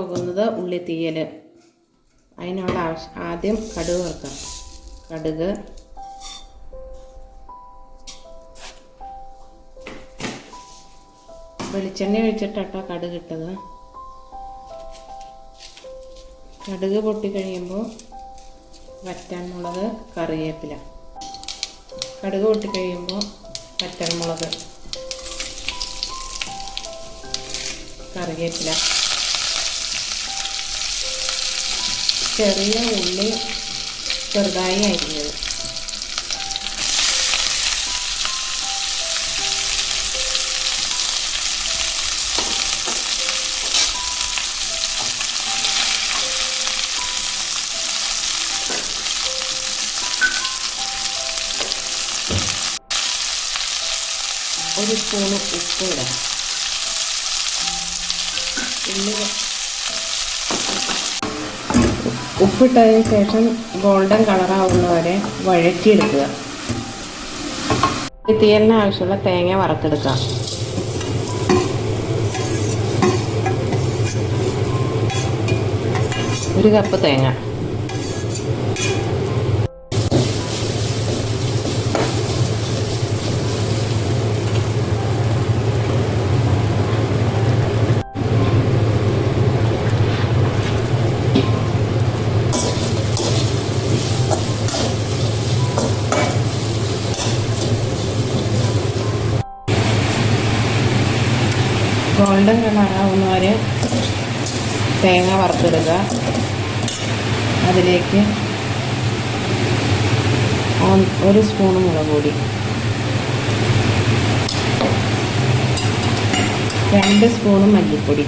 പോകുന്നത് ഉള്ളി തീയൽ അതിനുള്ള ആവശ്യം ആദ്യം കടുക് വറുക്കാം. കടുക്. വെളിച്ചെണ്ണ ഒഴിച്ചിട്ടാട്ടോ കടുക് ഇട്ടത്. കടുക് പൊട്ടിക്കഴിയുമ്പോൾ വറ്റൻമുളക് കറിവേപ്പില. കടുക് പൊട്ടിക്കഴിയുമ്പോൾ വറ്റൻമുളക് കറിവേപ്പില. ചെറിയ ഉള്ളി ചെറുതായി അരിഞ്ഞത്. ഒരു സ്പൂണ് ഉപ്പ് ഇടാം. ഉള്ളി ഉപ്പിട്ടതിന് ശേഷം ഗോൾഡൻ കളറാവുന്നവരെ വഴറ്റിയെടുക്കുക. തീയലിന് ആവശ്യമുള്ള തേങ്ങ വറുത്തെടുക്കാം. ഒരു കപ്പ് തേങ്ങ. ഗോൾഡൻ കളറാവുന്നവരെ തേങ്ങ വറുത്തിടുക അതിലേക്ക് ഒരു സ്പൂൺ മുളക് പൊടി. രണ്ട് സ്പൂണ് മല്ലിപ്പൊടി.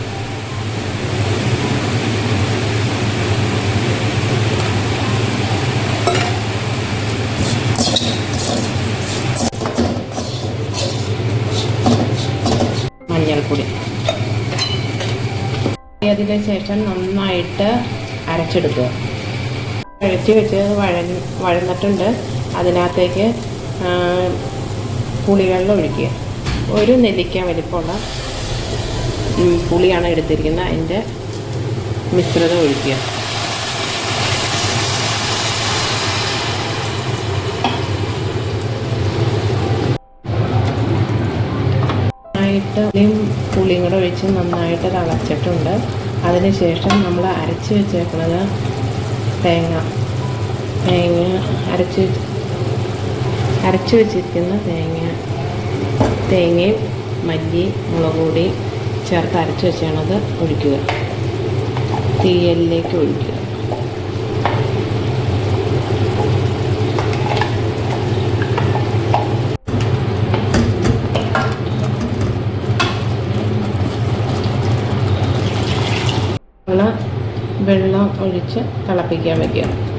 മഞ്ഞൾപ്പൊടി അതിന് ശേഷം നന്നായിട്ട് അരച്ചെടുക്കുക. അരച്ച് വെച്ചത് വഴ വഴന്നിട്ടുണ്ട്. അതിനകത്തേക്ക് പുളിവെള്ളം ഒഴിക്കുക. ഒരു നെല്ലിക്ക വലിപ്പമുള്ള പുളിയാണ് എടുത്തിരിക്കുന്നത്. അതിന്റെ മിശ്രിതം ഒഴിക്കുക. നന്നായിട്ട് പുളിയും കൂടെ ഒഴിച്ച് നന്നായിട്ട് തിളച്ചിട്ടുണ്ട് അതിനുശേഷം നമ്മൾ അരച്ച് വെച്ചേക്കുന്നത് തേങ്ങ. തേങ്ങ അരച്ച് അരച്ച് വെച്ചിരിക്കുന്ന തേങ്ങ. തേങ്ങയും മല്ലി മുളക് ചേർത്ത് അരച്ച് വെച്ചാണത് ഒഴിക്കുക. തീയലിലേക്ക് ഒഴിക്കുക ഉള്ള വെള്ളം ഒഴിച്ച് തിളപ്പിക്കാൻ വയ്ക്കുക